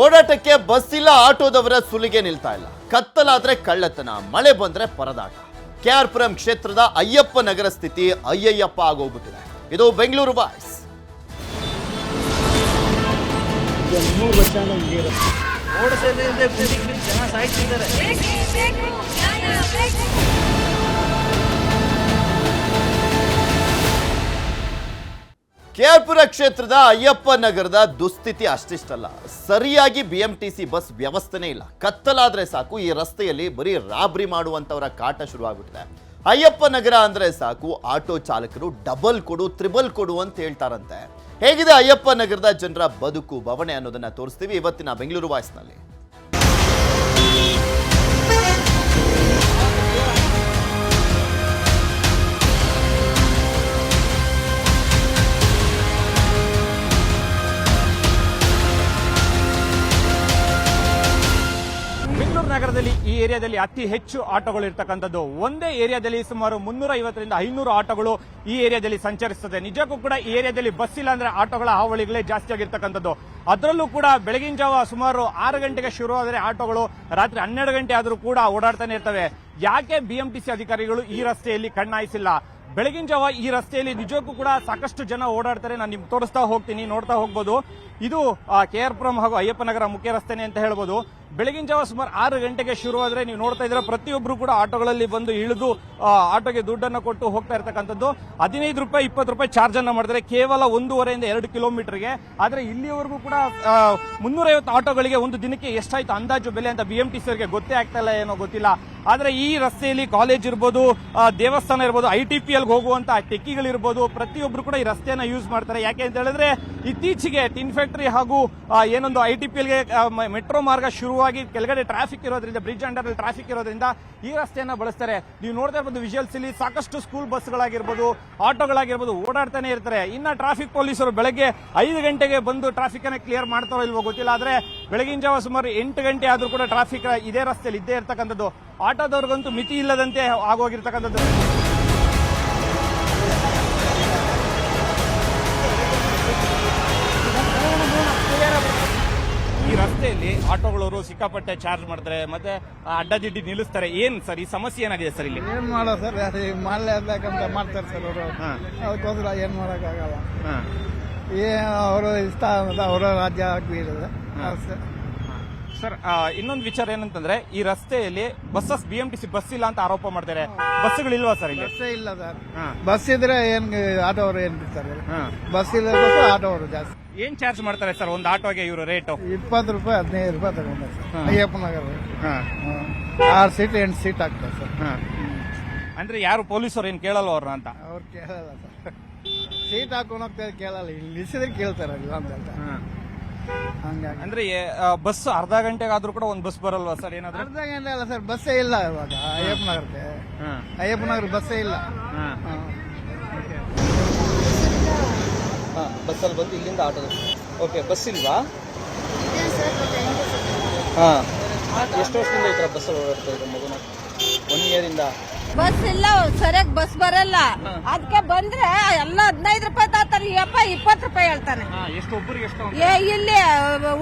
ಓಡಾಟಕ್ಕೆ ಬಸ್ ಇಲ್ಲ ಆಟೋದವರ ಸುಲಿಗೆ ನಿಲ್ತಾ ಇಲ್ಲ. ಕತ್ತಲಾದ್ರೆ ಕಳ್ಳತನ ಮಳೆ ಬಂದ್ರೆ ಪರದಾಟ. ಕೆಆರ್ಪುರಂ ಕ್ಷೇತ್ರದ ಅಯ್ಯಪ್ಪ ನಗರ ಸ್ಥಿತಿ ಅಯ್ಯಯ್ಯಪ್ಪ ಆಗೋಗ್ಬಿಟ್ಟಿದೆ. ಇದು ಬೆಂಗಳೂರು ಬಾಯ್ಸ್ ಜನ ಸಾಯ್ತಿದ್ದಾರೆ. ಕೆಆರ್ಪುರ ಕ್ಷೇತ್ರದ ಅಯ್ಯಪ್ಪ ನಗರದ ದುಸ್ಥಿತಿ ಅಷ್ಟಿಷ್ಟಲ್ಲ. ಸರಿಯಾಗಿ B M T C bus ವ್ಯವಸ್ಥೆನೇ ಇಲ್ಲ. ಕತ್ತಲಾದ್ರೆ ಸಾಕು, ಈ ರಸ್ತೆಯಲ್ಲಿ ಬರೀ ರಾಬ್ರಿ ಮಾಡುವಂತವರ ಕಾಟ ಶುರುವಾಗ್ಬಿಟ್ಟಿದೆ. ಅಯ್ಯಪ್ಪ ನಗರ ಅಂದ್ರೆ ಸಾಕು, ಆಟೋ ಚಾಲಕರು ಡಬಲ್ ಕೊಡು, ತ್ರಿಬಲ್ ಕೊಡು ಅಂತ ಹೇಳ್ತಾರಂತೆ. ಹೇಗಿದೆ ಅಯ್ಯಪ್ಪ ನಗರದ ಜನರ ಬದುಕು, ಬವಣೆ ಅನ್ನೋದನ್ನ ತೋರಿಸ್ತೀವಿ ಇವತ್ತಿನ ಬೆಂಗಳೂರು ವಾಯ್ಸ್ನಲ್ಲಿ. ಏರಿಯಾದಲ್ಲಿ ಅತಿ ಹೆಚ್ಚು ಆಟೋಗಳು ಇರ್ತಕ್ಕಂಥದ್ದು. ಒಂದೇ ಏರಿಯಾದಲ್ಲಿ ಸುಮಾರು ಮುನ್ನೂರ ಐವತ್ತರಿಂದ ಐನೂರು ಆಟೋಗಳು ಈ ಏರಿಯಾದಲ್ಲಿ ಸಂಚರಿಸುತ್ತದೆ. ನಿಜಕ್ಕೂ ಕೂಡ ಈ ಏರಿಯಾದಲ್ಲಿ ಬಸ್ ಇಲ್ಲ ಅಂದ್ರೆ ಆಟೋಗಳ ಹಾವಳಿಗಳೇ ಜಾಸ್ತಿ ಆಗಿರ್ತಕ್ಕಂಥದ್ದು. ಅದರಲ್ಲೂ ಕೂಡ ಬೆಳಗಿನ ಜಾವ ಸುಮಾರು ಆರು ಗಂಟೆಗೆ ಶುರುವಾದರೆ ಆಟೋಗಳು ರಾತ್ರಿ ಹನ್ನೆರಡು ಗಂಟೆ ಆದರೂ ಕೂಡ ಓಡಾಡ್ತಾನೆ ಇರ್ತವೆ. ಯಾಕೆ ಬಿಎಂಟಿಸಿ ಅಧಿಕಾರಿಗಳು ಈ ರಸ್ತೆಯಲ್ಲಿ ಕಣ್ಣಾಯಿಸಿಲ್ಲ? ಬೆಳಗಿನ ಜಾವ ಈ ರಸ್ತೆಯಲ್ಲಿ ನಿಜಕ್ಕೂ ಕೂಡ ಸಾಕಷ್ಟು ಜನ ಓಡಾಡ್ತಾರೆ. ನಾನು ನಿಮ್ಗೆ ತೋರಿಸ್ತಾ ಹೋಗ್ತೀನಿ, ನೋಡ್ತಾ ಹೋಗ್ಬೋದು. ಇದು ಕೆ ಆರ್ ಪುರಂ ಹಾಗೂ ಅಯ್ಯಪ್ಪನಗರ ಮುಖ್ಯ ರಸ್ತೆನೆ ಅಂತ ಹೇಳ್ಬೋದು. ಬೆಳಗಿನ ಜಾವ ಸುಮಾರು ಆರು ಗಂಟೆಗೆ ಶುರುವಾದ್ರೆ ನೀವು ನೋಡ್ತಾ ಇದ್ರೆ ಪ್ರತಿಯೊಬ್ಬರು ಕೂಡ ಆಟೋಗಳಲ್ಲಿ ಬಂದು ಇಳಿದು ಆಟೋಗೆ ದುಡ್ಡನ್ನು ಕೊಟ್ಟು ಹೋಗ್ತಾ ಇರ್ತಕ್ಕಂಥದ್ದು. ಹದಿನೈದು ರೂಪಾಯಿ, ಇಪ್ಪತ್ತು ರೂಪಾಯಿ ಚಾರ್ಜ್ ಅನ್ನ ಮಾಡಿದ್ರೆ ಕೇವಲ ಒಂದೂವರೆಯಿಂದ ಎರಡು ಕಿಲೋಮೀಟರ್ಗೆ. ಆದ್ರೆ ಇಲ್ಲಿವರೆಗೂ ಕೂಡ ಮುನ್ನೂರೈವತ್ತು ಆಟೋಗಳಿಗೆ ಒಂದು ದಿನಕ್ಕೆ ಎಷ್ಟಾಯ್ತು ಅಂದಾಜು ಬೆಲೆ ಅಂತ ಬಿ ಎಂ ಟಿ ಗೊತ್ತೇ ಆಗ್ತಾ ಇಲ್ಲ ಏನೋ ಗೊತ್ತಿಲ್ಲ. ಆದ್ರೆ ಈ ರಸ್ತೆಯಲ್ಲಿ ಕಾಲೇಜ್ ಇರ್ಬೋದು ದೇವಸ್ಥಾನ ಇರ್ಬೋದು ಐ ಟಿ ಪಿ ಎಲ್ ಹೋಗುವಂತಹ ಟೆಕ್ಕಿಗಳಿರ್ಬೋದು ಪ್ರತಿಯೊಬ್ರು ಕೂಡ ಈ ರಸ್ತೆಯನ್ನ ಯೂಸ್ ಮಾಡ್ತಾರೆ. ಯಾಕೆ ಅಂತ ಹೇಳಿದ್ರೆ, ಇತ್ತೀಚೆಗೆ ಟಿನ್ ಹಾಗೂ ಏನೊಂದು ಐ ಟಿ ಪಿ ಎಲ್ಗೆ ಮೆಟ್ರೋ ಮಾರ್ಗ ಶುರುವಾಗಿ ಕೆಳಗಡೆ ಟ್ರಾಫಿಕ್ ಇರೋದ್ರಿಂದ ಬ್ರಿಡ್ಜ್ ಅಂಡರ್ ಟ್ರಾಫಿಕ್ ಇರೋದ್ರಿಂದ ಈ ರಸ್ತೆಯನ್ನ ಬಳಸ್ತಾರೆ. ನೀವು ನೋಡ್ತಾ ಇರ್ಬೋದು ವಿಜುವಲ್ಸ್ ಇಲ್ಲಿ ಸಾಕಷ್ಟು ಸ್ಕೂಲ್ ಬಸ್ಗಳಾಗಿರ್ಬೋದು ಆಟೋಗಳಾಗಿರ್ಬೋದು ಓಡಾಡ್ತಾನೆ ಇರ್ತಾರೆ. ಇನ್ನ ಟ್ರಾಫಿಕ್ ಪೊಲೀಸರು ಬೆಳಗ್ಗೆ ಐದು ಗಂಟೆಗೆ ಬಂದು ಟ್ರಾಫಿಕ್ ಅನ್ನ ಕ್ಲಿಯರ್ ಮಾಡ್ತಾರೋ ಇಲ್ವೋ ಗೊತ್ತಿಲ್ಲ, ಆದ್ರೆ ಬೆಳಗಿನ ಜಾವ ಸುಮಾರು ಎಂಟು ಗಂಟೆ ಆದ್ರೂ ಕೂಡ ಟ್ರಾಫಿಕ್ ಇದೇ ರಸ್ತೆಯಲ್ಲಿ ಇದ್ದೇ ಇರ್ತಕ್ಕಂಥದ್ದು. ಆಟೋದವ್ರಿಗಂತೂ ಮಿತಿ ಇಲ್ಲದಂತೆ ಆಗೋಗಿರ್ತಕ್ಕಂಥದ್ದು. ರಸ್ತೆಯಲ್ಲಿ ಆಟೋಗಳವರು ಸಿಕ್ಕಾಪಟ್ಟೆ ಚಾರ್ಜ್ ಮಾಡ್ತಾರೆ ಮತ್ತೆ ಅಡ್ಡದಿಡ್ಡಿ ನಿಲ್ಲಿಸ್ತಾರೆ. ಏನ್ ಸರ್ ಈ ಸಮಸ್ಯೆ ಏನಾಗಿದೆ ಸರ್ ಇಲ್ಲಿ? ಏನ್ ಮಾಡೋ ಸರ್? ಅದು ಮಾಡಲೇಬೇಕಂತ ಮಾಡ್ತಾರೆ ಸರ್ ಅವರು. ಅದಕ್ಕೋಸ್ಕರ ಏನ್ ಮಾಡೋಕ್ಕಾಗಲ್ಲ. ಏ ಅವರು ಇಷ್ಟ ಅವರ ರಾಜ್ಯ ಅಷ್ಟೇ. ಸರ್ ಇನ್ನೊಂದು ವಿಚಾರ ಏನಂತಂದ್ರೆ ಈ ರಸ್ತೆಯಲ್ಲಿ buses B M T C bus ಇಲ್ಲ ಅಂತ ಆರೋಪ ಮಾಡ್ತಾರೆ. ಬಸ್ಗಳಿಲ್ವಾ ಸರ್ ಇಲ್ಲಿ? ಬಸ್ಸೇ ಇಲ್ಲ ಸರ್. ಬಸ್ ಇದ್ರೆ ಏನ್ ಆಟೋ ಅವರು ಏನ್ ಬಿಡ್ತಾರೆ. ಬಸ್ ಇಲ್ಲ ಆಟೋ ಅವರು ಜಾಸ್ತಿ. ಏನ್ ಚಾರ್ಜ್ ಮಾಡ್ತಾರೆ ಸರ್ ಒಂದು ಆಟೋಗೆ ಇವರು ರೇಟು ಇಪ್ಪತ್ತು ರೂಪಾಯಿ ಹದಿನೈದು ರೂಪಾಯಿ ತಗೊಂಡ್ರೆ ಸರ್. ಹಾ. ಅಯ್ಯಪ್ಪ ನಗರ. ಆರು ಸೀಟ್ ಎಂಟು ಸೀಟ್ ಆಗ್ತದೆ ಸರ್. ಅಂದ್ರೆ ಯಾರು ಪೊಲೀಸರು ಏನು ಕೇಳಲ್ಲ ಅವ್ರನ್ನ ಅಂತ? ಅವ್ರು ಕೇಳಲ್ಲ ಸರ್. ಸೀಟ್ ಹಾಕೊಂಡು ಹೋಗ್ತಾರೆ ಕೇಳಲ್ಲ. ಇಲ್ಲಿ ನಿಲ್ಸಿದ್ರೆ ಕೇಳ್ತಾರೆ ಇಲ್ಲ ಅಂತ ಹಂಗಾಗಿ. ಅಂದ್ರೆ ಬಸ್ ಅರ್ಧ ಗಂಟೆಗಾದ್ರೂ ಕೂಡ ಒಂದು ಬಸ್ ಬರಲ್ವಾ ಸರ್ ಏನಾದ್ರು? ಅರ್ಧ ಗಂಟೆ ಅಲ್ಲ ಸರ್ ಬಸ್ಸೇ ಇಲ್ಲ ಇವಾಗ. ಅಯ್ಯಪ್ಪ ನಗರಕ್ಕೆ. ಅಯ್ಯಪ್ಪ ನಗರ ಬಸ್ಸೇ ಇಲ್ಲ. ಹಾ. ಬಸ್ಸಲ್ಲಿ ಬಂದು ಇಲ್ಲಿಂದ ಆಟೋ ಓಕೆ ಬಸ್ ಇಲ್ವಾ? ಹಾಂ ಎಷ್ಟು ವರ್ಷದಿಂದ ಈ ಥರ ಬಸ್ಸಲ್ಲಿ ಓಡಾಡ್ತಾ ಇದ್ದಾರೆ ಮಗುನ ಒನ್ ಇಯರಿಂದ ಬಸ್ ಇಲ್ಲ ಸರಿಯಾಗಿ ಬಸ್ ಬರಲ್ಲ. ಅದಕ್ಕೆ ಬಂದ್ರೆ ಎಲ್ಲ ಹದಿನೈದು ರೂಪಾಯಿ ತಾತಾರೆ ಅಪ್ಪ ಇಪ್ಪತ್ತು ರೂಪಾಯಿ ಹೇಳ್ತಾನೆ. ಎಷ್ಟು ಒಬ್ಬರಿಗೆ ಎಷ್ಟು ಏ ಇಲ್ಲಿ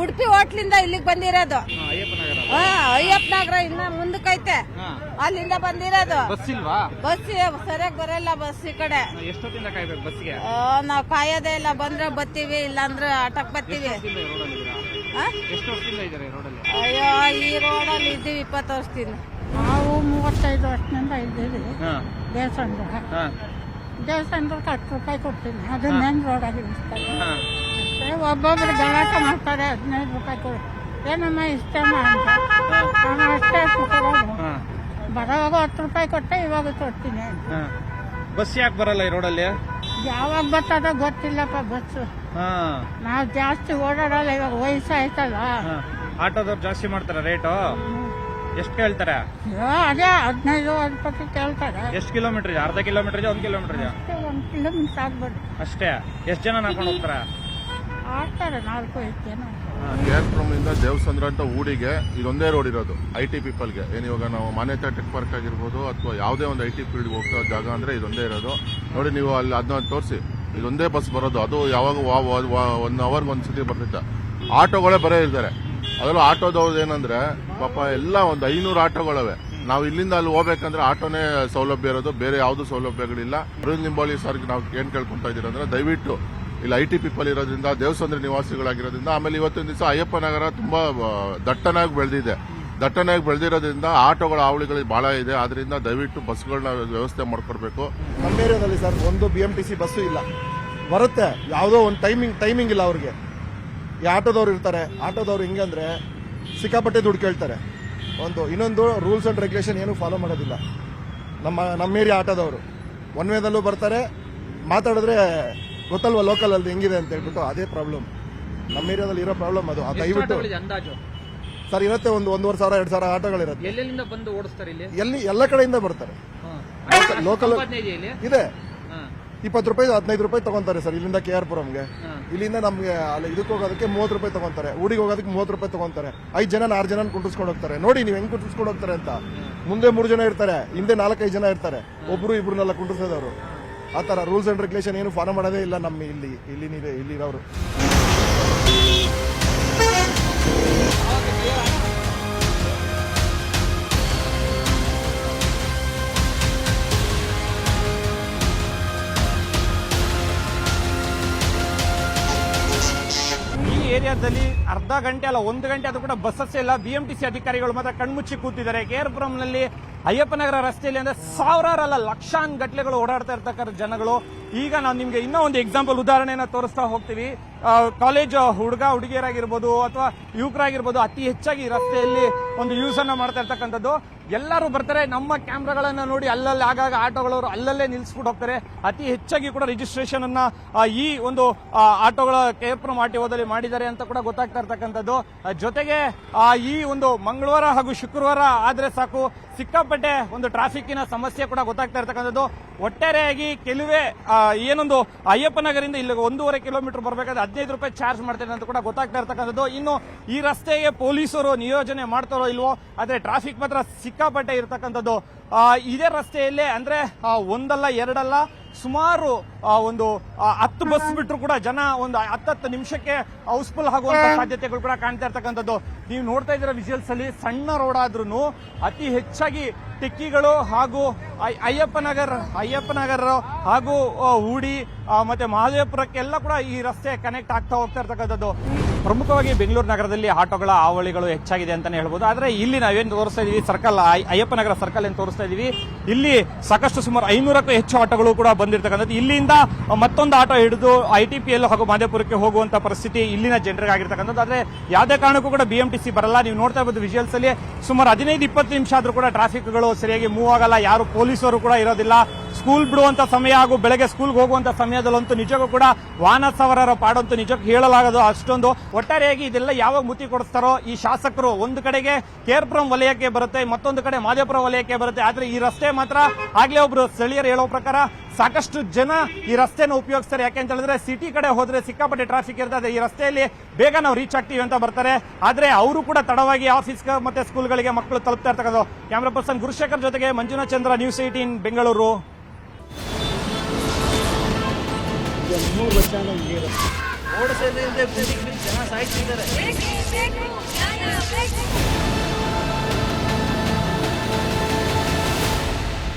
ಉಡುಪಿ ಹೋಟ್ಲಿಂದ ಇಲ್ಲಿಗೆ ಬಂದಿರೋದು. ಅಯ್ಯಪ್ಪ ನಗರ. ಹಾ ಅಯ್ಯಪ್ಪ ನಗರ ಇನ್ನ ಮುಂದಕ್ಕೈತೆ. ಅಲ್ಲಿಂದ ಬಂದಿರೋದು. ಬಸ್ ಇಲ್ವಾ? ಬಸ್ ಸರಿಯಾಗಿ ಬರಲ್ಲ ಬಸ್ ಈ ಕಡೆ. ಎಷ್ಟೊತ್ತಿಂದ ಕಾಯ್ಬೇಕು ಬಸ್ಗೆ ಆ, ನಾವ್ ಕಾಯೋದೇ ಇಲ್ಲ ಬಂದ್ರೆ ಬತ್ತೀವಿ ಇಲ್ಲಾಂದ್ರೆ ಆಟಕ್ ಬತ್ತೀವಿ. ಆ? ಎಷ್ಟು ವರ್ಷದಿಂದ ಇದ್ದಾರೆ ರೋಡಲ್ಲಿ ಅಯ್ಯೋ ಈ ರೋಡಲ್ಲಿ ಇದ್ದೀವಿ ಇಪ್ಪತ್ತು ವರ್ಷದಿಂದ. ಮೂವತ್ತೈದು ವರ್ಷದಿಂದ ಇದ್ದೀವಿ ಹಾ. ಹಾ. ದೇವಸ್ಥಾನದಾಗ ಹತ್ತು ರೂಪಾಯಿ ಕೊಡ್ತೀನಿ. ಅದು ಮೇನ್ ರೋಡಾಗಿ ಹಾ. ಒಬ್ಬೊಬ್ರು ಗಲಾಟೆ ಮಾಡ್ತಾರೆ ಹದಿನೈದು ರೂಪಾಯಿ ಕೊಡು. ಏನಮ್ಮ ಇಷ್ಟ ಅಂತ. ನಾನು ಅಷ್ಟೇ ಕೊಡೋದು ಬರೋವಾಗ ಹತ್ತು ರೂಪಾಯಿ ಕೊಟ್ಟೆ ಇವಾಗ ಕೊಡ್ತೀನಿ ಬಸ್ ಯಾಕೆ ಬರಲ್ಲ ಈ ರೋಡಲ್ಲಿ? ಯಾವಾಗ ಬರ್ತದ ಗೊತ್ತಿಲ್ಲಪ್ಪ ಬಸ್. ಹಾ. ನಾವು ಜಾಸ್ತಿ ಓಡಾಡಲ್ಲ ಇವಾಗ ವಯಸ್ಸಾಯ್ತಲ್ಲ ಆಟೋದವ್ರು ಜಾಸ್ತಿ ಮಾಡ್ತಾರೆ ರೇಟು? ಎಷ್ಟು ಕೇಳ್ತಾರೆ? ಅದೇ ಹದಿನೈದು ರೂಪಾಯಿ ಕೇಳ್ತಾರೆ. ಎಷ್ಟು ಕಿಲೋಮೀಟರ್ ಇದೆ? ಅರ್ಧ ಕಿಲೋಮೀಟರ್ ಇದೆ ಒಂದು ಕಿಲೋಮೀಟರ್ ಇದೆ? ಅಷ್ಟೇ ಒಂದು ಕಿಲೋಮೀಟರ್ ಆಗ್ಬೋದು. ಅಷ್ಟೇ. ಎಷ್ಟು ಜನ ನಾಕೊಂಡು ಹೋಗ್ತಾರೆ ಆಡ್ತಾರೆ ನಾಲ್ಕು ಐದು ಜನ. ಇಂದ ದೇವಸಂದ್ರ ಅಂತ ಊರಿಗೆ ಇದೊಂದೇ ರೋಡ್ ಇರೋದು ಐ ಟಿ ಪೀಪಲ್ಗೆ. ಏನು ಇವಾಗ ನಾವು ಮಾನ್ಯತಾ ಟೆಕ್ ಪಾರ್ಕ್ ಆಗಿರ್ಬೋದು ಅಥವಾ ಯಾವುದೇ ಒಂದು ಐ ಟಿ ಫೀಲ್ಡ್ ಹೋಗ್ತಾ ಜಾಗ ಅಂದ್ರೆ ಇದೊಂದೇ ಇರೋದು. ನೋಡಿ ನೀವು ಅಲ್ಲಿ ಅದನ್ನ ತೋರಿಸಿ. ಇದೊಂದೇ ಬಸ್ ಬರೋದು. ಅದು ಯಾವಾಗ ಒನ್ ಅವರ್ಗೆ ಒಂದ್ಸತಿ ಬರ್ತೈತೆ. ಆಟೋಗಳೇ ಬರೇ ಇರ್ತಾರೆ. ಅದರಲ್ಲೂ ಆಟೋದವ್ರದ್ದು ಏನಂದ್ರೆ, ಪಾಪ ಎಲ್ಲ ಒಂದು ಐನೂರು ಆಟೋಗಳವೆ. ನಾವು ಇಲ್ಲಿಂದ ಅಲ್ಲಿ ಹೋಗ್ಬೇಕಂದ್ರೆ ಆಟೋನೇ ಸೌಲಭ್ಯ ಇರೋದು, ಬೇರೆ ಯಾವುದು ಸೌಲಭ್ಯಗಳಿಲ್ಲ. ಅರವಿಂದ್ ನಿಂಬೋಳಿ ಸರ್ಗೆ ನಾವು ಏನ್ ಕೇಳ್ಕೊಂತ ಇದೀರ ದಯವಿಟ್ಟು ಇಲ್ಲಿ ಐ ಟಿ ಪೀಪಲ್ ಇರೋದ್ರಿಂದ, ದೇವಸಂದ್ರ ನಿವಾಸಿಗಳಾಗಿರೋದ್ರಿಂದ, ಆಮೇಲೆ ಇವತ್ತಿನ ದಿವಸ ಅಯ್ಯಪ್ಪ ನಗರ ತುಂಬಾ ದಟ್ಟನಾಗಿ ಬೆಳೆದಿದೆ. ದಟ್ಟನಾಗಿ ಬೆಳೆದಿರೋದ್ರಿಂದ ಆಟೋಗಳ ಹಾವಳಿಗಳು ಬಹಳ ಇದೆ. ಆದ್ರಿಂದ ದಯವಿಟ್ಟು ಬಸ್ಗಳನ್ನ ವ್ಯವಸ್ಥೆ ಮಾಡ್ಕೊಡ್ಬೇಕು. ನಮ್ಮ ಏರಿಯಾದಲ್ಲಿ ಸರ್, ಒಂದು B M T C bus ಇಲ್ಲ. ಬರುತ್ತೆ. ಯಾವುದೋ ಒಂದು ಟೈಮಿಂಗ್ ಟೈಮಿಂಗ್ ಇಲ್ಲ ಅವ್ರಿಗೆ. ಈ ಆಟೋದವ್ರು ಇರ್ತಾರೆ. ಆಟೋದವ್ರು ಹೆಂಗಂದ್ರೆ ಸಿಕ್ಕಾಪಟ್ಟೆ ದುಡ್ಡು ಕೇಳ್ತಾರೆ. ಒಂದು ಇನ್ನೊಂದು ರೂಲ್ಸ್ ಆ್ಯಂಡ್ ರೆಗ್ಯುಲೇಷನ್ ಏನೂ ಫಾಲೋ ಮಾಡೋದಿಲ್ಲ. ನಮ್ಮ ನಮ್ಮ ಏರಿಯಾ ಆಟೋದವರು. ಒನ್ ವೇದಲ್ಲೂ ಬರ್ತಾರೆ. ಮಾತಾಡಿದ್ರೆ ಗೊತ್ತಲ್ವ ಲೋಕಲ್ ಅಲ್ಲಿ ಹೆಂಗಿದೆ ಅಂತ ಹೇಳ್ಬಿಟ್ಟು ಅದೇ ಪ್ರಾಬ್ಲಮ್ ನಮ್ಮ ಏರಿಯಾದಲ್ಲಿ ಇರೋ ಪ್ರಾಬ್ಲಮ್ ಅದು. ಆ ದಯವಿಟ್ಟು ಅಂದಾಜು? ಸರ್ ಇರುತ್ತೆ ಒಂದು ಒಂದೂವರೆ ಸಾವಿರ ಎರಡು ಸಾವಿರ ಆಟೋಗಳಿರುತ್ತೆ. ಎಲ್ಲೆಲ್ಲಿಂದ ಬಂದು ಓಡಿಸ್ತಾರೆ ಇಲ್ಲಿ? ಎಲ್ಲಿ ಎಲ್ಲ ಕಡೆಯಿಂದ ಬರ್ತಾರೆ. ಲೋಕಲ್ ಇದೆ. ಇಪ್ಪತ್ತು ರೂಪಾಯಿ ಹದಿನೈದು ರೂಪಾಯಿ ತಗೊಂತಾರೆ ಸರ್ ಇಲ್ಲಿಂದ ಕೆ ಆರ್ ಪುರಂಗೆ. ಇಲ್ಲಿಂದ ನಮಗೆ ಅಲ್ಲಿ ಇದಕ್ಕೆ ಹೋಗೋದಕ್ಕೆ ಮೂವತ್ತು ರೂಪಾಯಿ ತಗೊಂತಾರೆ, ಊರಿಗೆ ಹೋಗೋದಕ್ಕೆ ಮೂವತ್ತು ರೂಪಾಯಿ ತಗೊಂತಾರೆ, ಐದು ಜನ ಆರು ಜನ ಕುಂಟಿಸ್ಕೊಂಡು ಹೋಗ್ತಾರೆ. ನೋಡಿ ನೀವು ಹೆಂಗ್ ಕುಂಟಿಸ್ಕೊಂಡು ಹೋಗ್ತಾರೆ ಅಂತ. ಮುಂದೆ ಮೂರು ಜನ ಇರ್ತಾರೆ, ಹಿಂದೆ ನಾಲ್ಕೈದು ಜನ ಇರ್ತಾರೆ. ಒಬ್ರು ಇಬ್ಬರನ್ನೆಲ್ಲ ಕುಂಟಿಸೋದವರು ಆ ಥರ ರೂಲ್ಸ್ ಅಂಡ್ ರೆಗ್ಯುಲೇಷನ್ ಏನು ಫಾಲೋ ಮಾಡೋದೇ ಇಲ್ಲ ನಮ್ಮ ಇಲ್ಲಿ ಇಲ್ಲಿ ಇಲ್ಲಿ ಇರೋರು ಏರಿಯಾದಲ್ಲಿ ಅರ್ಧ ಗಂಟೆ ಅಲ್ಲ, ಒಂದು ಗಂಟೆ ಅದು ಕೂಡ ಬಸ್ಸಸ್ ಇಲ್ಲ. ಬಿಎಂಟಿಸಿ ಅಧಿಕಾರಿಗಳು ಮಾತ್ರ ಕಣ್ಮುಚ್ಚಿ ಕೂತಿದ್ದಾರೆ. ಕೇರ್ಪುರಂನಲ್ಲಿ ಅಯ್ಯಪ್ಪನಗರ ರಸ್ತೆಯಲ್ಲಿ ಅಂದ್ರೆ ಸಾವಿರಾರಲ್ಲ ಲಕ್ಷಾನ್ ಗಟ್ಟಲೆಗಳು ಓಡಾಡ್ತಾ ಇರ್ತಕ್ಕಂಥ ಜನಗಳು. ಈಗ ನಾವು ನಿಮಗೆ ಇನ್ನೂ ಒಂದು ಎಕ್ಸಾಂಪಲ್ ಉದಾಹರಣೆಯನ್ನು ತೋರಿಸ್ತಾ ಹೋಗ್ತೀವಿ. ಕಾಲೇಜ್ ಹುಡುಗ, ಹುಡುಗಿಯರಾಗಿರ್ಬೋದು ಅಥವಾ ಯುವಕರಾಗಿರ್ಬೋದು, ಅತಿ ಹೆಚ್ಚಾಗಿ ರಸ್ತೆಯಲ್ಲಿ ಒಂದು ಯೂಸ್ ಅನ್ನ ಮಾಡ್ತಾ ಇರ್ತಕ್ಕಂಥದ್ದು. ಎಲ್ಲರೂ ಬರ್ತಾರೆ, ನಮ್ಮ ಕ್ಯಾಮ್ರಾಗಳನ್ನು ನೋಡಿ ಅಲ್ಲಲ್ಲಿ, ಆಗಾಗ ಆಟೋಗಳವರು ಅಲ್ಲಲ್ಲೇ ನಿಲ್ಸ್ಬಿಟ್ಟು ಹೋಗ್ತಾರೆ. ಅತಿ ಹೆಚ್ಚಾಗಿ ಕೂಡ ರಿಜಿಸ್ಟ್ರೇಷನ್ ಅನ್ನ ಈ ಒಂದು ಆಟೋಗಳ ಕೇರ್ಪುರಂ ಆರ್ಟಿಒದಲ್ಲಿ ಮಾಡಿದ್ದಾರೆ ಅಂತ ಕೂಡ ಗೊತ್ತಾಗ್ತಾ ಇರ್ತಕ್ಕಂಥದ್ದು. ಜೊತೆಗೆ ಈ ಒಂದು ಮಂಗಳವಾರ ಹಾಗೂ ಶುಕ್ರವಾರ ಆದ್ರೆ ಸಾಕು, ಸಿಕ್ಕಾಪಟ್ಟೆ ಒಂದು ಟ್ರಾಫಿಕ್ಕಿನ ಸಮಸ್ಯೆ ಕೂಡ ಗೊತ್ತಾಗ್ತಾ ಇರ್ತಕ್ಕಂಥದ್ದು. ಒಟ್ಟಾರೆಯಾಗಿ ಕೆಲವೇ ಏನೊಂದು, ಅಯ್ಯಪ್ಪನಗರಿಂದ ಇಲ್ಲಿ ಒಂದೂವರೆ ಕಿಲೋಮೀಟರ್ ಬರಬೇಕಾದ್ರೆ ಹದಿನೈದು ರೂಪಾಯಿ ಚಾರ್ಜ್ ಮಾಡ್ತಾರೆ ಅಂತ ಕೂಡ ಗೊತ್ತಾಗ್ತಾ ಇರ್ತಕ್ಕಂಥದ್ದು. ಇನ್ನು ಈ ರಸ್ತೆಗೆ ಪೊಲೀಸರು ನಿಯೋಜನೆ ಮಾಡ್ತಾರೋ ಇಲ್ವೋ, ಆದ್ರೆ ಟ್ರಾಫಿಕ್ ಮಾತ್ರ ಸಿಕ್ಕಾಪಟ್ಟೆ ಇರ್ತಕ್ಕಂಥದ್ದು. ಇದೇ ರಸ್ತೆಯಲ್ಲಿ ಅಂದ್ರೆ ಒಂದಲ್ಲ, ಎರಡಲ್ಲ ಸುಮಾರು ಒಂದು ಹತ್ತು ಬಸ್ ಬಿಟ್ಟರು ಕೂಡ ಜನ ಒಂದು ಹತ್ತತ್ತು ನಿಮಿಷಕ್ಕೆ ಹೌಸ್ಫುಲ್ ಆಗುವಂತ ಸಾಧ್ಯತೆಗಳು ಕೂಡ ಕಾಣ್ತಾ ಇರ್ತಕ್ಕಂಥದ್ದು. ನೀವು ನೋಡ್ತಾ ಇದ್ದೀರಾ ವಿಜುವಲ್ಸ್ ಅಲ್ಲಿ ಸಣ್ಣ ರೋಡ್ ಆದ್ರೂ ಅತಿ ಹೆಚ್ಚಾಗಿ ಟಿಕ್ಕಿಗಳು ಹಾಗೂ ಅಯ್- ಅಯ್ಯಪ್ಪನಗರ್ ಅಯ್ಯಪ್ಪನಗರ ಹಾಗೂ ಊಡಿ ಮತ್ತೆ ಮಹದೇವಪುರಕ್ಕೆಲ್ಲ ಕೂಡ ಈ ರಸ್ತೆ ಕನೆಕ್ಟ್ ಆಗ್ತಾ ಹೋಗ್ತಾ ಇರ್ತಕ್ಕಂಥದ್ದು. ಪ್ರಮುಖವಾಗಿ ಬೆಂಗಳೂರು ನಗರದಲ್ಲಿ ಆಟೋಗಳ ಹಾವಳಿಗಳು ಹೆಚ್ಚಾಗಿದೆ ಅಂತಾನೆ ಹೇಳ್ಬೋದು. ಆದರೆ ಇಲ್ಲಿ ನಾವೇನು ತೋರಿಸ್ತಾ ಇದೀವಿ, ಸರ್ಕಲ್ ಅಯ್ಯಪ್ಪ ಅಯ್ಯಪ್ಪನಗರ ಸರ್ಕಲ್ ಏನು ತೋರಿಸ್ತಾ ಇದೀವಿ, ಇಲ್ಲಿ ಸಾಕಷ್ಟು ಸುಮಾರು ಐನೂರಕ್ಕೂ ಹೆಚ್ಚು ಆಟೋಗಳು ಕೂಡ ಬಂದಿರತಕ್ಕಂಥದ್ದು. ಇಲ್ಲಿಂದ ಮತ್ತೊಂದು ಆಟೋ ಹಿಡಿದು ಐ ಟಿ ಪಿ ಎಲ್ ಹಾಗೂ ಮಾದೇಪುರಕ್ಕೆ ಹೋಗುವಂತ ಪರಿಸ್ಥಿತಿ ಇಲ್ಲಿನ ಜನರಿಗೆ ಆಗಿರ್ತಕ್ಕಂಥದ್ದು. ಆದ್ರೆ ಯಾವುದೇ ಕಾರಣಕ್ಕೂ ಕೂಡ ಬಿ ಎಂ ಟಿ ಸಿ ಬರಲ್ಲ. ನೀವು ನೋಡ್ತಾ ಇರ್ಬೋದು ವಿಜುವಲ್ಸ್ ಅಲ್ಲಿ ಸುಮಾರು ಹದಿನೈದು, ಇಪ್ಪತ್ತು ನಿಮಿಷ ಆದ್ರೂ ಕೂಡ ಟ್ರಾಫಿಕ್ಗಳು ಸರಿಯಾಗಿ ಮೂವ್ ಆಗಲ್ಲ. ಯಾರು ಪೊಲೀಸರು ಕೂಡ ಇರೋದಿಲ್ಲ. ಸ್ಕೂಲ್ ಬಿಡುವಂತ ಸಮಯ ಹಾಗೂ ಬೆಳಗ್ಗೆ ಸ್ಕೂಲ್ಗೆ ಹೋಗುವಂತ ಸಮಯದಲ್ಲಂತೂ ನಿಜಕ್ಕೂ ಕೂಡ ವಾಹನ ಸವಾರರ ಪಾಡಂತೂ ನಿಜಕ್ಕೂ ಹೇಳಲಾಗದು ಅಷ್ಟೊಂದು. ಒಟ್ಟಾರೆಯಾಗಿ ಇದೆಲ್ಲ ಯಾವಾಗ ಮುತಿ ಕೊಡಿಸ್ತಾರೋ ಈ ಶಾಸಕರು ಒಂದು ಕಡೆಗೆ ಕೇರ್ಪುರಂ ವಲಯಕ್ಕೆ ಬರುತ್ತೆ, ಮತ್ತೊಂದು ಕಡೆ ಮಾದೇಪುರ ವಲಯಕ್ಕೆ ಬರುತ್ತೆ. ಆದ್ರೆ ಈ ರಸ್ತೆ ಮಾತ್ರ ಆಗ್ಲೇ ಒಬ್ರು ಸ್ಥಳೀಯರು ಹೇಳೋ ಪ್ರಕಾರ ಸಾಕಷ್ಟು ಜನ ಈ ರಸ್ತೆನ ಉಪಯೋಗಿಸ್ತಾರೆ. ಯಾಕೆ ಅಂತ ಹೇಳಿದ್ರೆ ಸಿಟಿ ಕಡೆ ಹೋದ್ರೆ ಸಿಕ್ಕಾಪಟ್ಟೆ ಟ್ರಾಫಿಕ್ ಇರ್ತದೆ. ಈ ರಸ್ತೆಯಲ್ಲಿ ಬೇಗ ನಾವು ರೀಚ್ ಆಗ್ತೀವಿ ಅಂತ ಬರ್ತಾರೆ. ಆದ್ರೆ ಅವರು ಕೂಡ ತಡವಾಗಿ ಆಫೀಸ್ ಮತ್ತೆ ಸ್ಕೂಲ್ಗಳಿಗೆ ಮಕ್ಕಳು ತಲುಪ್ತಾ ಇರ್ತಕ್ಕಂಥ ಕ್ಯಾಮ್ರಾ ಪರ್ಸನ್ ಗುರುಶೇಖರ್ ಜೊತೆಗೆ ಮಂಜುನಾಥ್ ಚಂದ್ರ ನ್ಯೂಸ್ ಏಟೀನ್ ಬೆಂಗಳೂರು. ಓಡಿಸೋದ್ರಿಂದ ವರ್ಷ ಸಾಯ್ತಿದ್ದಾರೆ. ಬೇಕು ಜನ ನ್ಯಾಯ ಬೇಕು.